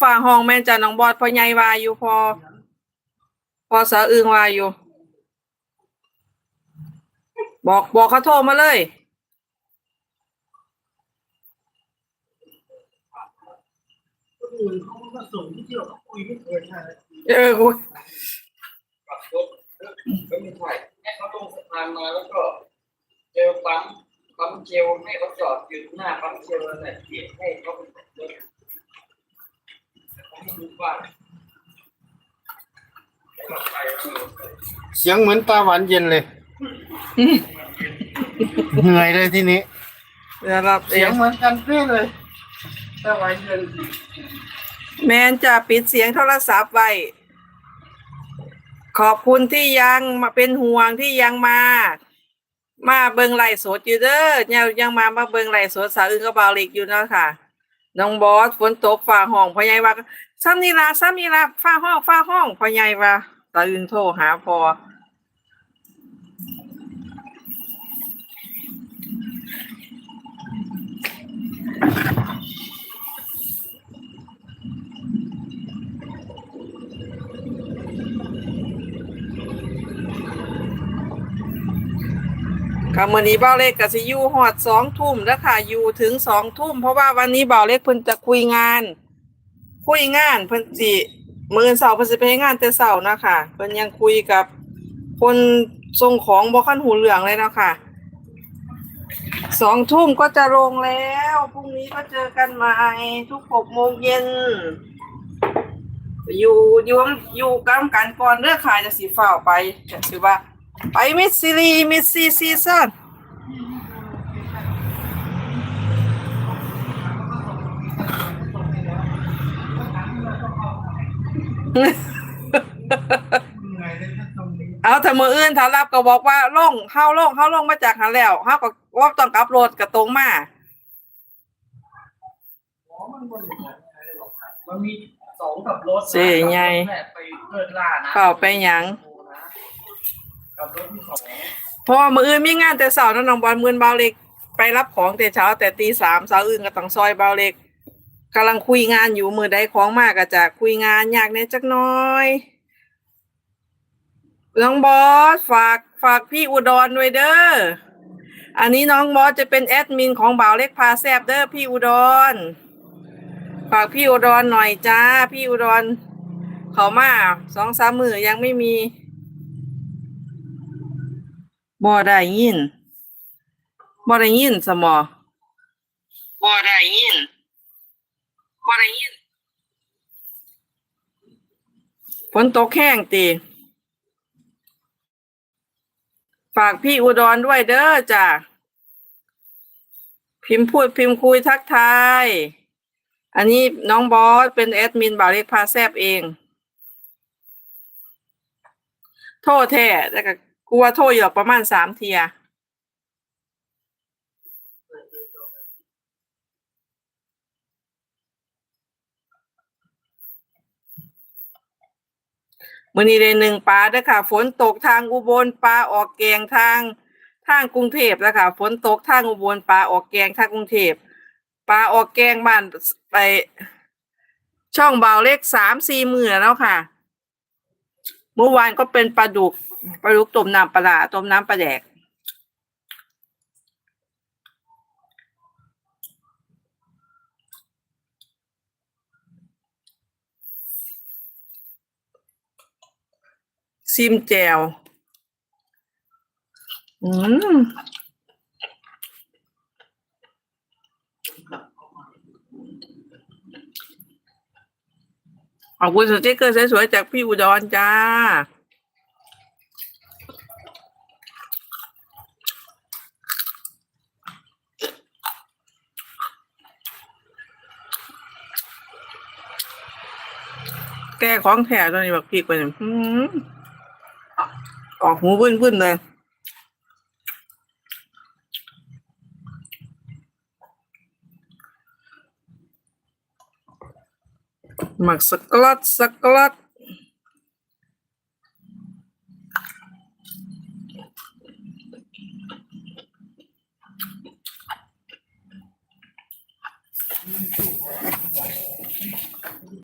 ฟ้าห้องแม่นจ้ะน้องบอดพ่อใหญ่ว่าอยู่พอ พอสะอึงว่าอยู่ บอกบอกเขาโทรมาเลยคนอื่นเขาก็ส่งที่เที่ยวเขาคุยไม่เคยใช่เออกูขับรถก็ไม่ถ่ายให้เขาลงสะพานมาแล้วก็เจอปั๊มปั๊มเจลให้เขาจอดอยู่หน้าปั๊มเจลแล้วแต่เกียให้เขาเป็นรถ แต่เขาไม่รู้ว่าเสียงเหมือนตาหวานเย็นเลย เหนื่อยเลยทีนี้เดี๋ยวรับเอเสียงงเหมือนกันเป๊ะเลยตาหวานเย็นแม่นจะปิดเสียงโทรศัพท์ไว้ ขอบคุณที่ยังมาเป็นห่วงที่ยังมา มาเบิงไลฟ์สดอยู่เด้อยังยังมามาเบิงไลฟ์สดสาวอื่นก็บาวเล็กอยู่เนาะค่ะ น้องบอสฝนตกฟ้าห้องพ่อใหญ่ว่า ซ้ำนี่ละซ้ำนี่ละฟ้าห้องฟ้าห้องพอใหญ่ว่าสาวอื่นโทรหาพอค่ะมื้อนี้เบาเล็กก็สิอยู่ฮอดสองทุ่มแล้วค่ะอยู่ถึงสองทุ่ม เพราะว่าวันนี้เบาเล็กเพิ่นจะคุยงาน คุยงานเพิ่นสิมื้อเช้าเพิ่นสิไปงานแต่เช้านะค่ะเพิ่นยังคุยกับ คนส่งของบ่คันหูเหลืองเลยนะค่ะสองทุ่มก็จะลงแล้วพรุ่งนี้ก็เจอกันใหม่ทุกหกโมงเย็น อยู่อยู่อยู่กันกันก่อนเด้อค่ะจะสิฟ้าไปจะสิว่า ไปมิดซีรีมิดซีซีซั่น เหนื่อยเลยถ้าตรงนี้เอาถ้ามืออื่นถ้ารับก็บอกว่าลงเข้าลงเข้าลงมาจากหันแล้วเฮาก็ว่าต้องกลับรถก็ตรงมาหมอมันบริหารใครหรอกครับมันมีสองกับรถนะเสียใหญ่แม่ไปเลิศล่านะเข้าไปหยังกับรถที่สองเพราะว่ามืออื่นมีงานแต่เช้าเนาะน้องบอลมื้อเบาเล็กไปรับของแต่เช้าแต่ตีสามสาวอื่นก็ต้องซอยเบาเล็ก กำลังคุยงานอยู่มือใดของมากก็จะคุยงานยากแน่จักน้อยน้องบอสฝากฝากพี่อุดรด้วยเด้ออันนี้น้องบอสจะเป็นแอดมินของบ่าวเล็กพาแซบเด้อพี่อุดรฝากพี่อุดรหน่อยจ้า พี่อุดรเขามาสองสามมือยังไม่มีบ่ได้ยินบ่ได้ยินสมอบ่ได้ยินบ่ได้ยิน ฝนตกแห้งตีฝากพี่อุดรด้วยเด้อจ้ะ พิมพ์พูดพิมพ์คุยทักทาย อันนี้น้องบอสเป็นแอดมินบ่าวเล็กพาแซบเอง โทษแท้แต่ก็กลัวโทษอยู่หรอกประมาณสามเทีย มื่อนี้ได้หนึ่งปลาเด้อค่ะ ฝนตกทางอุบลปลาออกแกงทางทางกรุงเทพแล้วค่ะ ฝนตกทางอุบลปลาออกแกงทางกรุงเทพปลาออกแกงบ้านไปช่องเบาเลขสามสี่มือแล้วค่ะ เมื่อวานก็เป็นปลาดุกปลาดุกต้มน้ำปลาร้าต้มน้ำปลาแดก ซิมแจว อืมขอบคุณสติ๊กเกอร์สวยๆจากพี่อุดรจ้า แก้ของแถตัวนี้แบบพริกไปเนี่ย ออกหูวุ่นวุ่นเลยหมักสกลัดสกลัดอ